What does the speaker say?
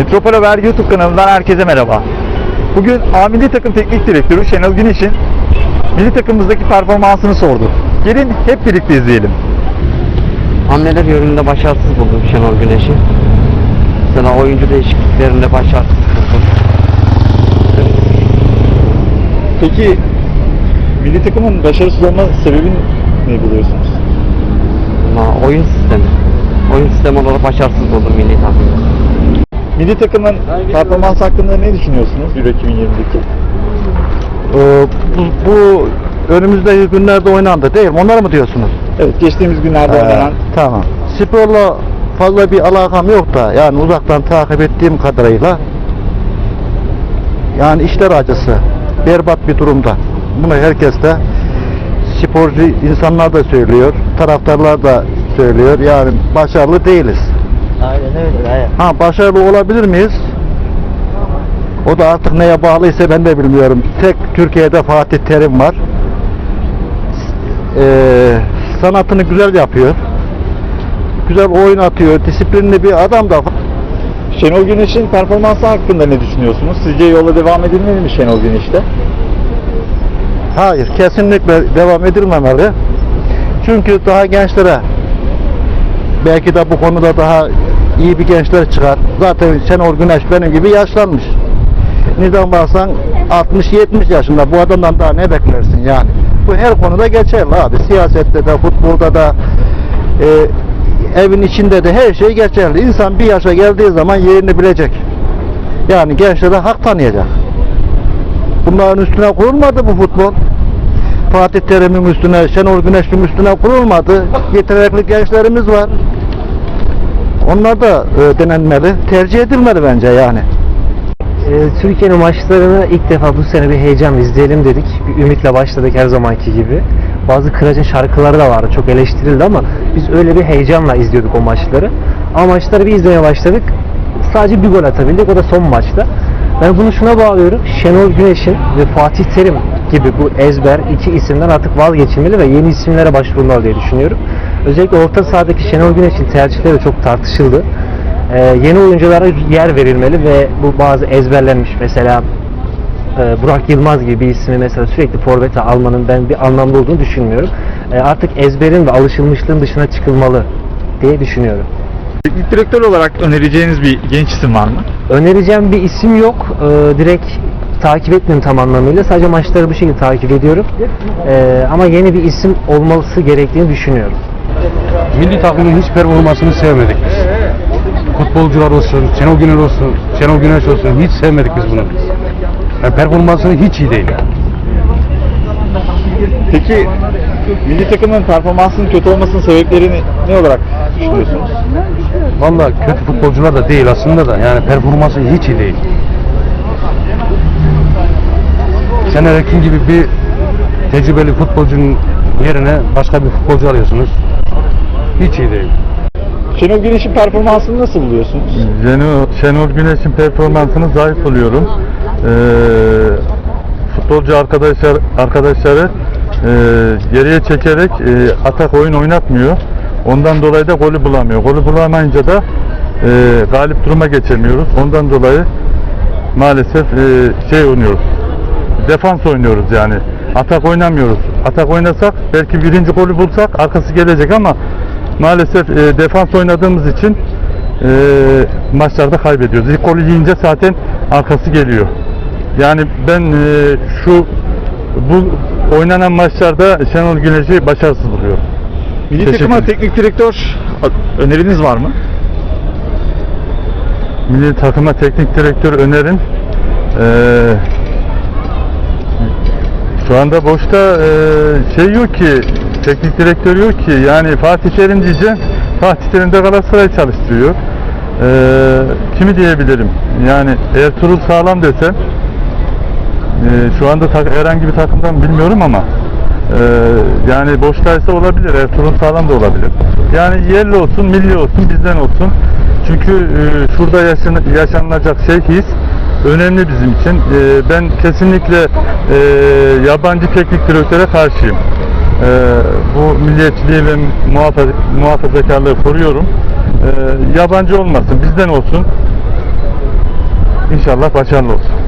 Metropol Haber YouTube kanalından herkese merhaba. Bugün A Milli Takım Teknik Direktörü Şenol Güneş'in milli takımımızdaki performansını sorduk. Gelin hep birlikte izleyelim. Hamleler yönünde başarısız buldum Şenol Güneş'i. Mesela oyuncu değişikliklerinde başarısız buldum. Peki milli takımın başarısız olma sebebini ne buluyorsunuz? Ama oyun sistemi. Oyun sistemi olarak başarısız buldum milli takımı. Milli takımın performans hakkında ne düşünüyorsunuz Euro 2020'deki? Ee, bu, bu önümüzdeki günlerde oynandı değil mi? Onları mı diyorsunuz? Evet geçtiğimiz günlerde Ee, oynanan tamam. Sporla fazla bir alakam yok da yani uzaktan takip ettiğim kadarıyla yani işler acısı berbat bir durumda. Bunu herkes de sporcu insanlar da söylüyor, taraftarlar da söylüyor. Yani başarılı değiliz. Aynen öyle. Ha başarılı olabilir miyiz? O da artık neye bağlıysa ben de bilmiyorum. Tek Türkiye'de Fatih Terim var. Ee, sanatını güzel yapıyor. Güzel oyun atıyor. Disiplinli bir adam da. Şenol Güneş'in performansı hakkında ne düşünüyorsunuz? Sizce yola devam edilmeli mi Şenol Güneş'te? Hayır, kesinlikle devam edilmemeli. Çünkü daha gençlere belki de bu konuda daha iyi bir gençler çıkar. Zaten Şenol Güneş benim gibi yaşlanmış. Neden baksan 60-70 yaşında bu adamdan daha ne beklersin yani. Bu her konuda geçerli abi. Siyasette de, futbolda da, e, evin içinde de her şey geçerli. İnsan bir yaşa geldiği zaman yerini bilecek. Yani gençlere hak tanıyacak. Bunların üstüne kurulmadı bu futbol. Fatih Terim'in üstüne, Şenol Güneş'in üstüne kurulmadı. Yetenekli gençlerimiz var. Onlar da e, denenmeli, tercih edilmeli bence yani. Ee, Türkiye'nin maçlarını ilk defa bu sene bir heyecan izleyelim dedik. Bir ümitle başladık her zamanki gibi. Bazı Kıraç'ın şarkıları da vardı. Çok eleştirildi ama biz öyle bir heyecanla izliyorduk o maçları. Ama maçları bir izlemeye başladık. Sadece bir gol atabildik. O da son maçta. Ben bunu şuna bağlıyorum. Şenol Güneş'in ve Fatih Terim gibi bu ezber iki isimden artık vazgeçilmeli ve yeni isimlere başvurmalı diye düşünüyorum. Özellikle orta sahadaki Şenol Güneş'in tercihleri çok tartışıldı. Ee, yeni oyunculara yer verilmeli ve bu bazı ezberlenmiş mesela e, Burak Yılmaz gibi bir ismi mesela sürekli forvete almanın ben bir anlamlı olduğunu düşünmüyorum. E, artık ezberin ve alışılmışlığın dışına çıkılmalı diye düşünüyorum. Teknik direktör olarak önereceğiniz bir genç isim var mı? Önereceğim bir isim yok. E, direkt takip etmiyorum tam anlamıyla. Sadece maçları bu şekilde takip ediyorum. E, ama yeni bir isim olması gerektiğini düşünüyorum. Milli takımın hiç performansını sevmedik biz. Futbolcular olsun, Şenol Güneş olsun, Şenol Güneş olsun hiç sevmedik biz bunu. Yani performansını hiç iyi değil. Peki milli takımın performansının kötü olmasının sebeplerini ne olarak düşünüyorsunuz? Valla kötü futbolcular da değil aslında da yani performansı hiç iyi değil. Şener Erkin gibi bir tecrübeli futbolcunun yerine başka bir futbolcu alıyorsunuz. Hiç iyi değil. Şenol Güneş'in performansını nasıl buluyorsunuz? Şenol, Şenol Güneş'in performansını zayıf buluyorum. Ee, futbolcu arkadaşlar arkadaşları e, geriye çekerek e, atak oyun oynatmıyor. Ondan dolayı da golü bulamıyor. Golü bulamayınca da e, galip duruma geçemiyoruz. Ondan dolayı maalesef e, şey oynuyoruz. Defans oynuyoruz yani. Atak oynamıyoruz. Atak oynasak belki birinci golü bulsak arkası gelecek ama maalesef e, defans oynadığımız için e, maçlarda kaybediyoruz. İlk golü yiyince zaten arkası geliyor. Yani ben e, şu bu oynanan maçlarda Şenol Güneş'i başarısız buluyorum. Milli takıma teknik direktör öneriniz var mı? Milli takıma teknik direktör önerim. Ee, şu anda boşta e, şey yok ki, teknik direktör yok ki. Yani Fatih Terim diyeceğim. Fatih Terim de Galatasaray çalıştırıyor. Ee, kimi diyebilirim? Yani Ertuğrul Sağlam desem, e, şu anda tak- herhangi bir takımdan bilmiyorum ama e, yani boştaysa olabilir. Ertuğrul Sağlam da olabilir. Yani yerli olsun, milli olsun, bizden olsun. Çünkü e, şurada yaşan- yaşanılacak şey his önemli bizim için. E, ben kesinlikle e, yabancı teknik direktöre karşıyım. E, bu milliyetçiliği ve muhafaza, muhafazakarlığı koruyorum. E, yabancı olmasın, bizden olsun. İnşallah başarılı olsun.